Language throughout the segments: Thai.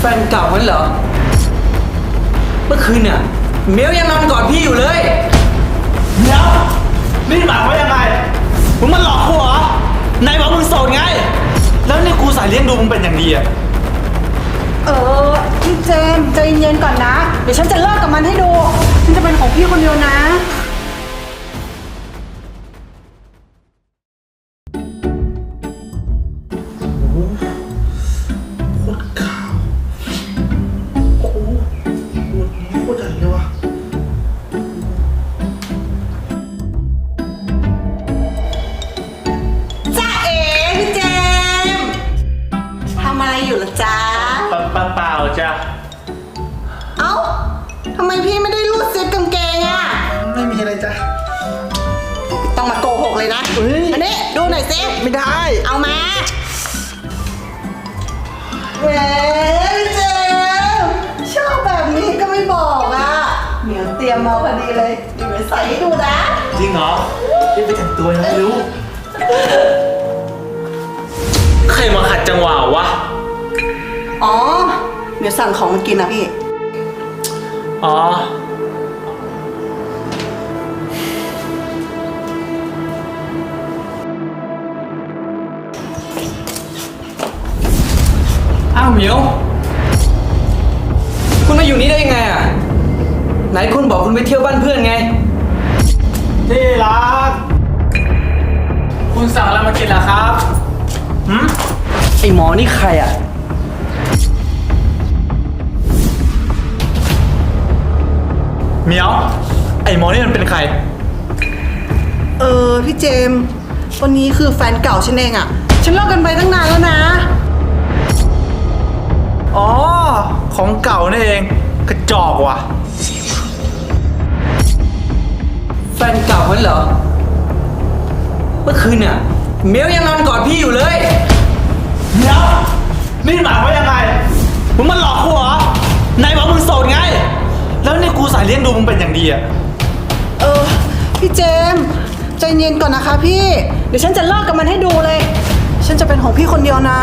แฟนเก่ามันเหรอ เมื่อคืนเนี่ยเมียวยังนอนกอดพี่อยู่เลย เดี๋ยวนี่หมายความว่ายังไง มึงมาหลอกกูเหรอไหนบอกมึงโสดไง แล้วนี่กูสายเลี้ยงดูมึงเป็นอย่างดีอะเออพี่เจมส์ใจเย็นๆก่อนนะ เดี๋ยวฉันจะเลิกกับมันให้ดูมันจะเป็นของพี่คนเดียวนะ จ้ะ เอ้าทำไมพี่ไม่ได้รูดซิปกางเกงอะไม่มีอะไรจ้ะ ต้องมาโกหกเลยนะ เฮ้ย อันนี้ดูหน่อยสิไม่ได้ เอามาแหมพี่เจมส์ชอบแบบนี้ก็ไม่บอกอะเหมียวเตรียมมาพอดีเลยเดี๋ยวไปใส่ให้ดูนะ จริงเหรอรีบไปแต่งตัวนะเร็วใครมาขัดจังหวะวะ อ๋อ เดี๋ยวสั่งของมากินนะพี่ อ๋อ อ้าวเหมียว คุณมาอยู่นี่ได้ยังไงอะ ไหนคุณบอกคุณไปเที่ยวบ้านเพื่อนไง ที่รัก คุณสั่งอะไรมากินล่ะครับ หืมไอหมอนี่ใครอะ เหมียว ไอ้หมอนี่มันเป็นใคร เออพี่เจมส์วันนี้คือแฟนเก่าฉันเองอะฉันเลิกกันไปตั้งนานแล้วนะ อ๋อ ของเก่านี่เอง กระจอกว่ะ แฟนเก่ามันเหรอ เมื่อคืนเนี่ยเมียวยังนอนกอดพี่อยู่เลย เดี๋ยวนี่หมายความว่ายังไง กูสายเลี้ยงดูมึงเป็นอย่างดีอะเออ พี่เจมส์ใจเย็นก่อนนะคะพี่ เดี๋ยวฉันจะเลิกกับมันให้ดูเลย ฉันจะเป็นของพี่คนเดียวนะ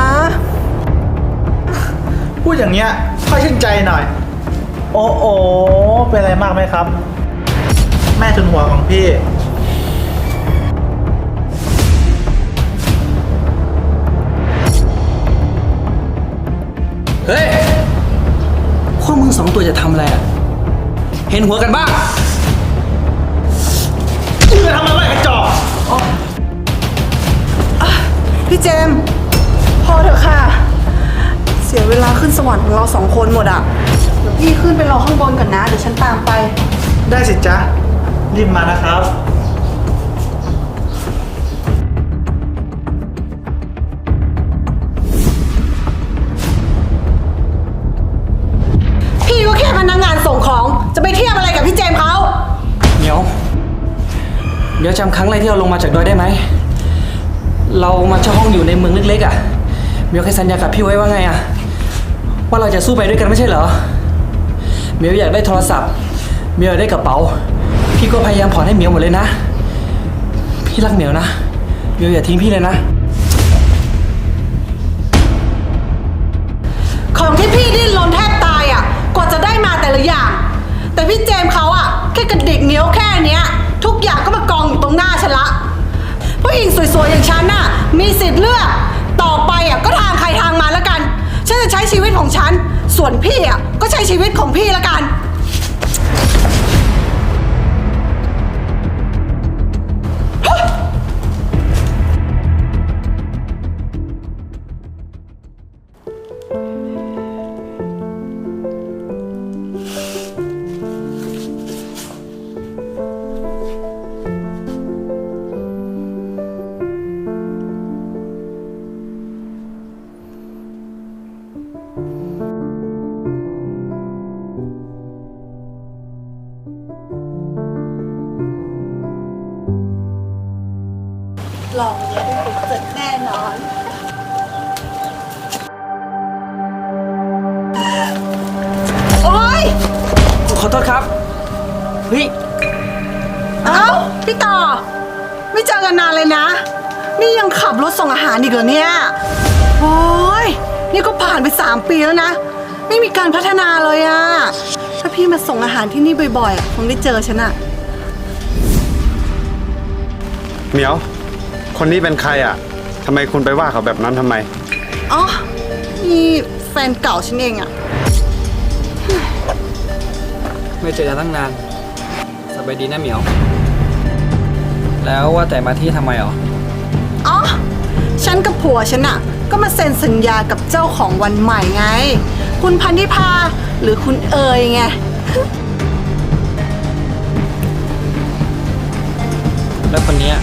พูดอย่างเงี้ยค่อยชื่นใจหน่อย โอ้โอเป็นอะไรมากไหมครับ แม่ถึงหัวของพี่ เฮ้ย พวกมึงสองตัวจะทำอะไรอะ เห็นหัวกันบ้างมึงจะทำอะไรกระจอกพี่เจมส์พอเถอะค่ะ เสียเวลาขึ้นสวรรค์ของเราสองคนหมดอะเดี๋ยวพี่ขึ้นไปรอข้างบนก่อนนะ เดี๋ยวฉันตามไป ได้สิจ๊ะรีบมานะครับ ดี๋ยวจำครั้งแรกที่เราลงมาจากดอยได้ไหม เรามาเช่าห้องอยู่ในเมืองเล็กๆอะเมียวเคยสัญญากับพี่ไว้ว่าไงอะ ว่าเราจะสู้ไปด้วยกันไม่ใช่เหรอ เมียวอยากได้โทรศัพท์ เมียวอยากได้กระเป๋า พี่ก็พยายามผ่อนให้เมียวหมดเลยนะ พี่รักเหมียวนะ เมียวอย่าทิ้งพี่เลยนะ วยๆอย่างฉันน่ะ มีสิทธิ์เลือก ต่อไปอะก็ทางใครทางมาแล้วกัน ฉันจะใช้ชีวิตของฉัน ส่วนพี่อะก็ใช้ชีวิตของพี่แล้วกัน สร็จแน่นอนโอ๊ยขอโทษครับเฮ้ยเอ้าพี่ต่อ ไม่เจอกันนานเลยนะ นี่ยังขับรถส่งอาหารอีกเหรอเนี่ยโอ้ยนี่ก็ผ่านไป 3 ปีแล้วนะ ไม่มีการพัฒนาเลยอะถ้าพี่มาส่งอาหารที่นี่บ่อยๆอะคงได้เจอฉันอะเหมียว คนนี้เป็นใครอะทำไมคุณไปว่าเขาแบบนั้นทำไม อ๋อนี่แฟนเก่าฉันเองอะไม่เจอกันตั้งนาน สบายดีนะเหมียว แล้วว่าแต่มาที่ทำไมอ๋ออ๋อ ฉันกับผัวฉันอะก็มาเซ็นสัญญากับเจ้าของวันใหม่ไง คุณพันธิพาหรือคุณเอ๋ยไง แล้วคนเนี้ย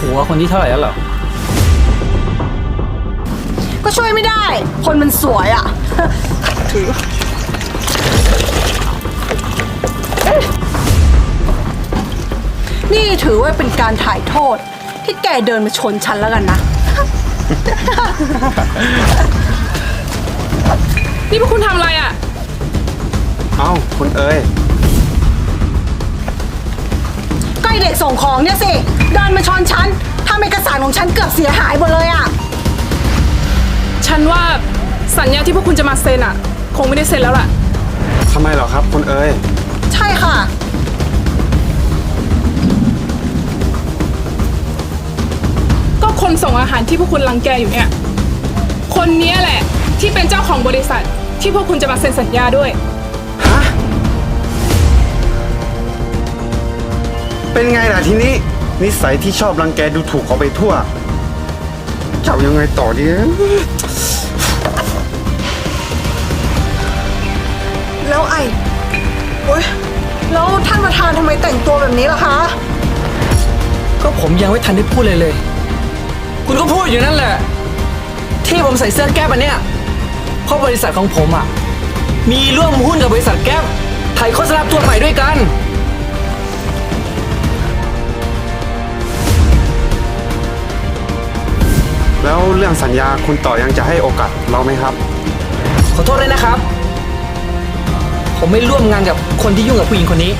ผัวคนที่เท่าไหร่แล้วเหรอ ก็ช่วยไม่ได้ คนมันสวยอะถือเอ๊ะนี่ถือว่าเป็นการถ่ายโทษ ที่แกเดินมาชนฉันแล้วกันนะ นี่พวกคุณทำอะไรอะ เอ้า คุณเอ้ยก็ไอเด็กส่งของเนี่ยสิ เดินมาชนฉันทำเอกสารของฉันเกือบเสียหายหมดเลยอะฉันว่าสัญญาที่พวกคุณจะมาเซ็นอะคงไม่ได้เซ็นแล้วล่ะ ทำไมเหรอครับ คุณเอ้ยใช่ค่ะ ก็คนส่งอาหารที่พวกคุณรังแกอยู่เนี่ย คนเนี้ยแหละที่เป็นเจ้าของบริษัทที่พวกคุณจะมาเซ็นสัญญาด้วย ฮะเป็นไงล่ะทีนี้ นิสัยที่ชอบรังแกดูถูกเขาไปทั่วเจ้ายังไงต่อดีแล้วไอโอ๊ยแล้วท่านประธานทำไมแต่งตัวแบบนี้ล่ะคะ ก็ผมยังไม่ทันได้พูดเลยเลย คุณก็พูดอยู่นั่นแหละ ที่ผมใส่เสื้อแก๊ปอันเนี้ยเพราะบริษัทของผมอะ มีร่วมหุ้นกับบริษัทแก๊ปถ่ายโฆษณาตัวใหม่ด้วยกัน แล้วเรื่องสัญญาคุณต่อยังจะให้โอกาสเราไหมครับ ขอโทษด้วยนะครับ ผมไม่ร่วมงานกับคนที่ยุ่งกับผู้หญิงคนนี้